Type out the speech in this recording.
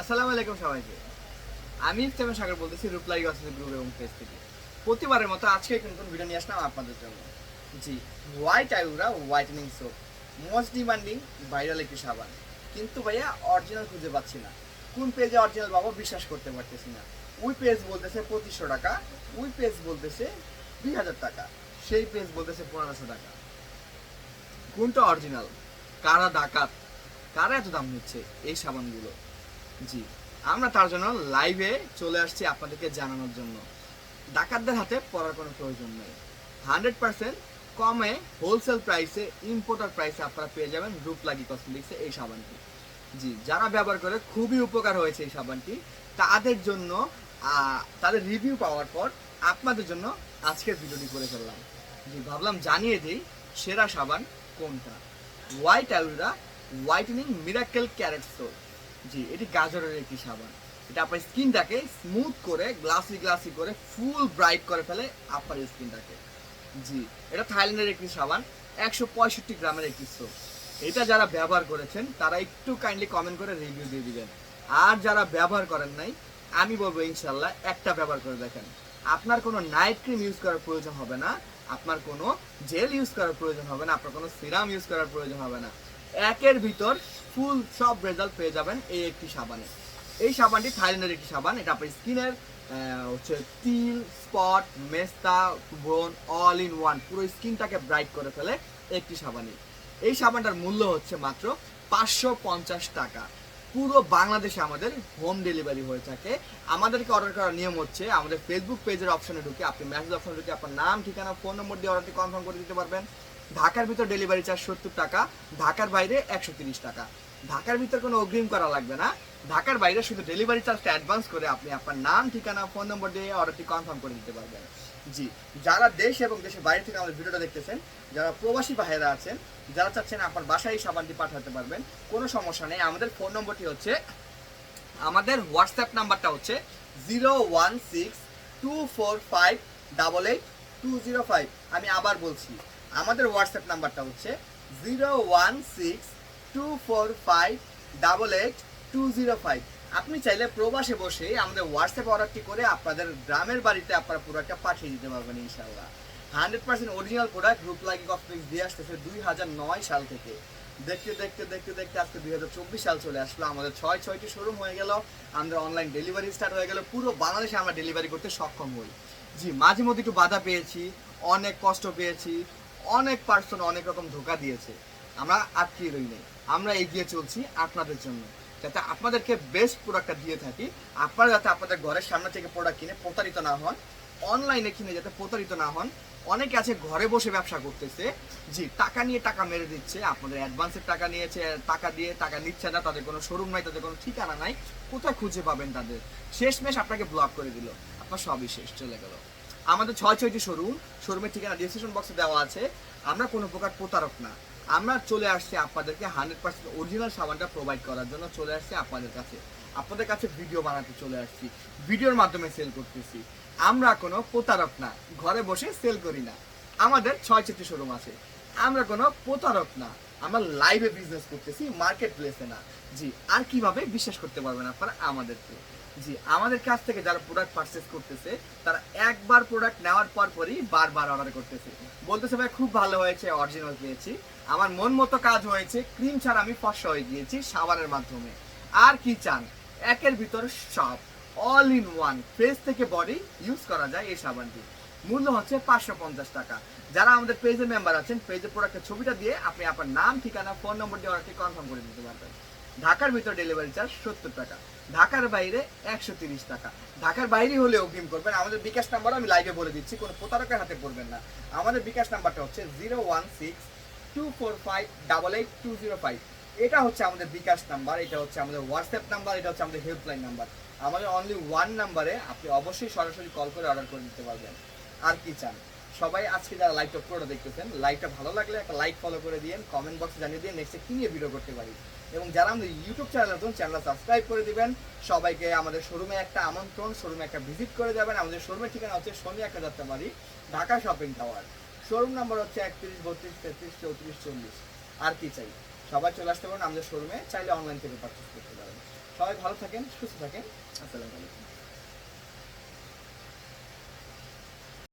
আসসালামু আলাইকুম সবাইকে। আমি ইফতেমা সাগর বলতেছি রূপলাই গসেস গ্রুপ এবং পেজ থেকে। প্রতিবারের মতো আজকে নতুন ভিডিও নিয়ে আসলাম আপনাদের জন্য। জি white Allura whitening soap most demanding viral একটি সাবান। কিন্তু ভাইয়া অরিজিনাল খুঁজে পাচ্ছি না। কোন পেজে অরিজিনাল পাবো বিশ্বাস করতে পারতেছি না। ওই পেজ বলতেছে পঁচিশশো টাকা, ওই পেজ বলতেছে দুই হাজার টাকা, সেই পেজ বলতেছে পনেরোশো টাকা। কোনটা অরিজিনাল কারা ডাকাত? কারা এত দাম নিচ্ছে এই সাবানগুলো? জি। আমরা তার জন্য লাইভে চলে আসছি আপনাদেরকে জানানোর জন্য। ডাকাতদের হাতে পড়ার কোনো প্রয়োজন নেই। হান্ড্রেড পার্সেন্ট কমে হোলসেল প্রাইসে ইম্পোর্টার প্রাইসে আপনারা পেয়ে যাবেন রূপলাগি কসমেটিক্সে এই সাবানটি। জি, যারা ব্যবহার করে খুবই উপকার হয়েছে এই সাবানটি, তাদের জন্য তাদের রিভিউ পাওয়ার পর আপনাদের জন্য আজকের ভিডিওটি করে ফেললাম। জি, ভাবলাম জানিয়ে দিই সেরা সাবান কোনটা? White Allura whitening miracle carrot soap জি, এটি গাজরের একটি সাবান। এটা আপনার স্কিনটাকে স্মুথ করে গ্লাসি গ্লাসি করে ফুল ব্রাইট করে ফেলে আপনার স্কিনটাকে জি, এটা থাইল্যান্ডের একটি সাবান, একশো পঁয়ষট্টি গ্রামের একটি সোপ এটা যারা ব্যবহার করেছেন, তারা একটু কাইন্ডলি কমেন্ট করে রিভিউ দিয়ে দিবেন। আর যারা ব্যবহার করেন নাই, আমি বলব ইনশাল্লাহ একটা ব্যবহার করে দেখেন। আপনার কোনো নাইট ক্রিম ইউজ করার প্রয়োজন হবে না, আপনার কোনো জেল ইউজ করার প্রয়োজন হবে না, আপনার কোনো সিরাম ইউজ করার প্রয়োজন হবে না। একের ভিতর ফুল সব রেজাল্ট পেয়ে যাবেন এই একটি সাবানে। এই সাবানটি থাইল্যান্ডের একটি সাবান। এটা আপনার স্কিনের হচ্ছে তিল, স্পট, মেস্তা, ব্রন, অল ইন ওয়ান, পুরো স্কিনটাকে ব্রাইট করে ফেলে একটি সাবানই এই সাবানটার মূল্য হচ্ছে মাত্র পাঁচশো পঞ্চাশ টাকা। পুরো বাংলাদেশে আমাদের হোম ডেলিভারি হয়ে থাকে। আমাদেরকে অর্ডার করার নিয়ম হচ্ছে, আমাদের ফেসবুক পেজের অপশনে ঢুকে, আপনি মেসেজ অপশনে ঢুকে আপনার নাম, ঠিকানা ফোন নম্বর দিয়ে অর্ডারটি কনফার্ম করে দিতে পারবেন। ঢাকার ভিতর ডেলিভারি চার্জ সত্তর টাকা, ঢাকার বাইরে একশো টাকা। ঢাকার ভিতর কোনো অগ্রিম করা লাগবে না। ঢাকার বাইরে শুধু ডেলিভারি চার্জটা অ্যাডভান্স করে আপনি আপনার নাম, ঠিকানা ফোন নম্বর দিয়ে অর্ডারটি কনফার্ম করে দিতে পারবেন। জি, যারা দেশ এবং দেশের বাইরে থেকে আমাদের ভিডিওটা দেখতেছেন, যারা প্রবাসী ভাইয়েরা আছেন, যারা চাচ্ছেন আপনার বাসায় সাবানটি পাঠাতে পারবেন, কোনো সমস্যা নেই। আমাদের ফোন নম্বরটি হচ্ছে, আমাদের হোয়াটসঅ্যাপ নাম্বারটা হচ্ছে zero one six two four five double eight two zero five আমি আবার বলছি আমাদের হোয়াটসঅ্যাপ নাম্বারটা হচ্ছে zero one six two four five double eight two zero five আপনি চাইলে প্রবাসে বসে আমাদের হোয়াটসঅ্যাপ অর্ডারটি করে আপনাদের গ্রামের বাড়িতে আপনারা প্রোডাক্টটা পাঠিয়ে দিতে পারবেন ইনশাল্লাহ হান্ড্রেড পার্সেন্ট অরিজিনাল প্রোডাক্ট রূপ লাগি কসমেটিক্স দিয়ে আসতেছে দুই হাজার নয় সাল থেকে। দেখতে দেখতে দেখতে দেখতে আজকে দুই হাজার চব্বিশ সাল চলে আসলো। আমাদের ছয়, ছয়টি শোরুম হয়ে গেল। আমাদের অনলাইন ডেলিভারি স্টার্ট হয়ে গেল। পুরো বাংলাদেশে আমরা ডেলিভারি করতে সক্ষম হই। জি, মাঝে মধ্যে একটু বাধা পেয়েছি, অনেক কষ্ট পেয়েছি। অনেক পার্সন অনেক রকম ধোকা দিয়েছে। আমরা আটকিয়ে রই নেই। আমরা এগিয়ে চলছি আপনাদের জন্য। যাতে আপনাদেরকে বেস্ট প্রোডাক্টটা দিয়ে থাকি। আপনারা যাতে আপনাদের ঘরের সামনে থেকে প্রোডাক্ট কিনে প্রতারিত না হন। অনলাইনে কিনে যাতে প্রতারিত না হন। অনেকে আছে ঘরে বসে ব্যবসা করতেছে। জি, টাকা নিয়ে টাকা মেরে দিচ্ছে। আপনাদের অ্যাডভান্সের টাকা নিয়েছে, টাকা দিয়ে টাকা নিচ্ছে না, তাদের কোনো শোরুম নাই, তাদের কোনো ঠিকানা নাই। কোথায় খুঁজে পাবেন তাদের? শেষমেশ আপনাকে ব্লক করে দিল। আপনার সবই শেষ, চলে গেল। আমাদের ছয় ছয়টি শোরুম শোরুমের ঠিকানা ডিসক্রিপশন বক্সে দেওয়া আছে। আমরা কোনো প্রকার প্রতারক না। আমরা চলে আসছি আপনাদেরকে হান্ড্রেড পার্সেন্ট অরিজিনাল সাবানটা প্রোভাইড করার জন্য চলে আসছি আপনাদের কাছে। আপনাদের কাছে ভিডিও বানাতে চলে আসছি। ভিডিওর মাধ্যমে সেল করতেছি। আমরা কোনো প্রতারক না। ঘরে বসে সেল করি না। আমাদের ছয় ছয়টি শোরুম আছে। আমরা কোনো প্রতারক না। আমরা লাইভে বিজনেস করতেছি মার্কেট প্লেসে না। জি, আর কীভাবে? বিশ্বাস করতে পারবেন আপনারা আমাদেরকে। জি, আমাদের কাছ থেকে যারা প্রোডাক্ট পারচেস করতেছে, তারা একবার প্রোডাক্ট নেওয়ার পর পরই বারবার অর্ডার করতেছে। বলতেছে, ভাই, খুব ভালো হয়েছে অরিজিনাল পেয়েছি। আমার মন মতো কাজ হয়েছে ক্রিম ছাড়া আমি ফর্সা হয়ে গিয়েছি সাবানের মাধ্যমে। আর কি চান? একের ভিতর সব। অল ইন ওয়ান ফেস থেকে বডি ইউজ করা যায় এই সাবানটি। মূল্য হচ্ছে পাঁচশো পঞ্চাশ টাকা। যারা আমাদের পেজের মেম্বার আছেন পেজের প্রোডাক্টের ছবিটা দিয়ে আপনি আপনার নাম, ঠিকানা ফোন নম্বর দিয়ে অর্ডারটি কনফার্ম করে দিতে পারবেন। ঢাকার ভিতর ডেলিভারি চার্জ সত্তর টাকা, ঢাকার বাইরে একশো তিরিশ টাকা। ঢাকার বাইরে হলে অগ্রিম করবেন। আমাদের বিকাশ নাম্বার আমি লাইভে বলে দিচ্ছি, কোনো প্রতারকের হাতে পড়বেন না। আমাদের বিকাশ নাম্বারটা হচ্ছে zero one six two four five double eight two zero five এটা হচ্ছে আমাদের বিকাশ নাম্বার এটা হচ্ছে আমাদের হোয়াটসঅ্যাপ নাম্বার এটা হচ্ছে আমাদের হেল্পলাইন নাম্বার আমাদের অনলি ওয়ান নাম্বারে আপনি অবশ্যই সরাসরি কল করে অর্ডার করে দিতে পারবেন। আর কি চান? সবাই আজকে যারা লাইভটা পুরোটা দেখতেছেন লাইভটা ভালো লাগলে একটা লাইক ফলো করে দিন কমেন্ট বক্সে জানিয়ে দিন নেক্সটে কি নিয়ে ভিডিও করতে পারি। এবং যারা আমাদের ইউটিউব চ্যানেল নতুন চ্যানেল সাবস্ক্রাইব করে দিবেন, সবাইকে আমাদের শোরুমে একটা আমন্ত্রণ শোরুমে একটা ভিজিট করে যাবেন। আমাদের শোরুমের ঠিকানা হচ্ছে শনি একটা Jatrabari, Dhaka shopping tower showroom number হচ্ছে একত্রিশ, বত্রিশ, তেত্রিশ, চৌত্রিশ, চল্লিশ। আর কি চাই? সবাই চলে আসতে পারেন আমাদের শোরুমে চাইলে অনলাইন থেকে পারচেস করতে পারেন। সবাই ভালো থাকেন, সুস্থ থাকেন। আসসালামু আলাইকুম।